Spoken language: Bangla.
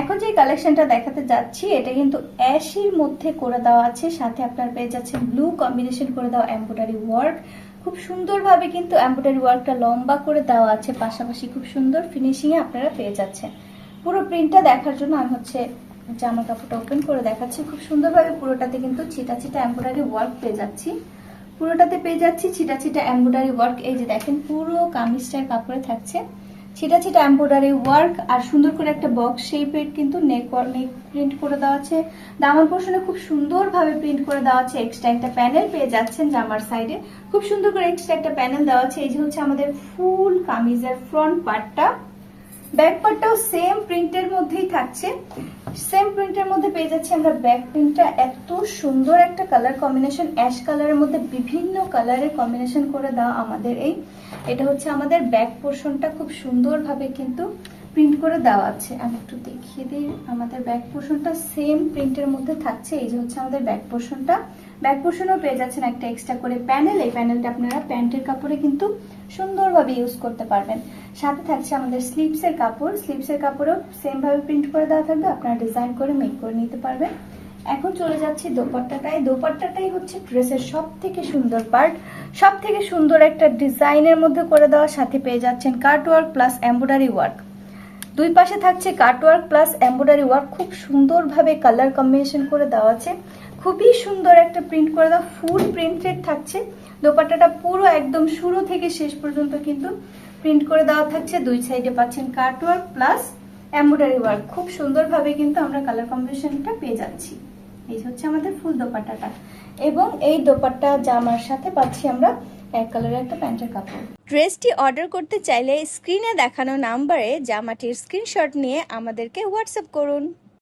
এখন যে কালেকশনটা দেখাতে যাচ্ছি, এটা কিন্তু অ্যাশির মধ্যে করে দেওয়া আছে। সাথে আপনার পেয়ে যাচ্ছে ব্লু কম্বিনেশন করে দেওয়া এমব্রয়ডারি ওয়ার্ক খুব সুন্দরভাবে কিন্তু এমব্রয়ডারি ওয়ার্কটা লম্বা করে দেওয়া আছে। পাশাপাশি খুব সুন্দর ফিনিশিং এ আপনারা পেয়ে যাচ্ছেন। পুরো প্রিন্টটা দেখার জন্য আমি হচ্ছে জামা কাপড়টা ওপেন করে দেখাচ্ছি। খুব সুন্দরভাবে পুরোটাতে কিন্তু ছিটা ছিটা এমব্রয়ডারি ওয়ার্ক পেয়ে যাচ্ছি। পুরোটাতে পেয়ে যাচ্ছি ছিটা ছিটা এমব্রয়ডারি ওয়ার্ক এই যে দেখেন পুরো কামিজটার কাপড়ে থাকছে। ছিটা ছিটা এম্ব্রয়ডারি ওয়ার্ক আর সুন্দর করে একটা বক্স শেপের কিন্তু নেক নেক প্রিন্ট করে দেওয়া আছে। দামার পোর্শনে খুব সুন্দরভাবে প্রিন্ট করে দেওয়া আছে। এক্সট্রা একটা প্যানেল পেয়ে যাচ্ছেন জামার সাইডে খুব সুন্দর করে এক্সট্রা একটা প্যানেল দেওয়া আছে। এই যে হচ্ছে আমাদের ফুল কামিজের ফ্রন্ট পার্টটা ব্যাক পার্টটাও সেম প্রিন্টের মধ্যেই থাকছে। সেম প্রিন্টের মধ্যে পেয়ে যাচ্ছি আমরা ব্যাক প্রিন্টটা এত সুন্দর একটা কালার কম্বিনেশন অ্যাশ কালারের মধ্যে বিভিন্ন কালারের কম্বিনেশন করে দেওয়া আমাদের এই। এটা হচ্ছে আমাদের ব্যাক পোর্শনটা খুব সুন্দরভাবে কিন্তু প্রিন্ট করে দেওয়া আছে। আমি একটু দেখিয়ে দিই, আমাদের ব্যাক পোর্শনটা সেম প্রিন্টের মধ্যে থাকছে। এই যে হচ্ছে আমাদের ব্যাক পোর্শনটা ব্যাক পোর্শনও পেয়ে যাচ্ছেন একটা এক্সট্রা করে প্যানেল এই প্যানেলটা আপনারা প্যান্টের কাপড়ে কিন্তু সুন্দরভাবে ইউজ করতে পারবেন। সাথে থাকছে আমাদের স্লিপসের কাপড়। স্লিপসের কাপড়ও সেম ভাবে প্রিন্ট করে দেওয়া থাকবে। আপনারা ডিজাইন করে মেক করে নিতে পারবেন। এখন চলে যাচ্ছি দোপাট্টাটায়। দোপাট্টাটাই হচ্ছে ড্রেসের সব থেকে সুন্দর পার্ট সব থেকে সুন্দর একটা ডিজাইনের মধ্যে করে দেওয়ার সাথে পেয়ে যাচ্ছেন cut work plus embroidery work দুই পাশে থাকছে কাটওয়ার্ক প্লাস এমব্রয়ডারি ওয়ার্ক খুব সুন্দরভাবে কালার কম্বিনেশন করে দেওয়া আছে। খুবই সুন্দর একটা প্রিন্ট করে দেওয়া ফুল প্রিন্টেড থাকছে। দোপাট্টাটা পুরো একদম শুরু থেকে শেষ পর্যন্ত কিন্তু প্রিন্ট করে দেওয়া থাকছে। দুই সাইডে পাচ্ছেন কাটওয়ার্ক প্লাস এমব্রয়ডারি ওয়ার্ক খুব সুন্দরভাবে কিন্তু আমরা কালার কম্বিনেশনটা পেয়ে যাচ্ছি। এই হচ্ছে আমাদের ফুল দোপাট্টাটা। এবং এই দোপাট্টা জামার সাথে পাচ্ছি আমরা এক কালারের একটা প্যান্টের কাপড়। ড্রেসটি অর্ডার করতে চাইলে স্ক্রিনে দেখানো নাম্বারে জামাটির স্ক্রিনশট নিয়ে আমাদেরকে হোয়াটসঅ্যাপ করুন।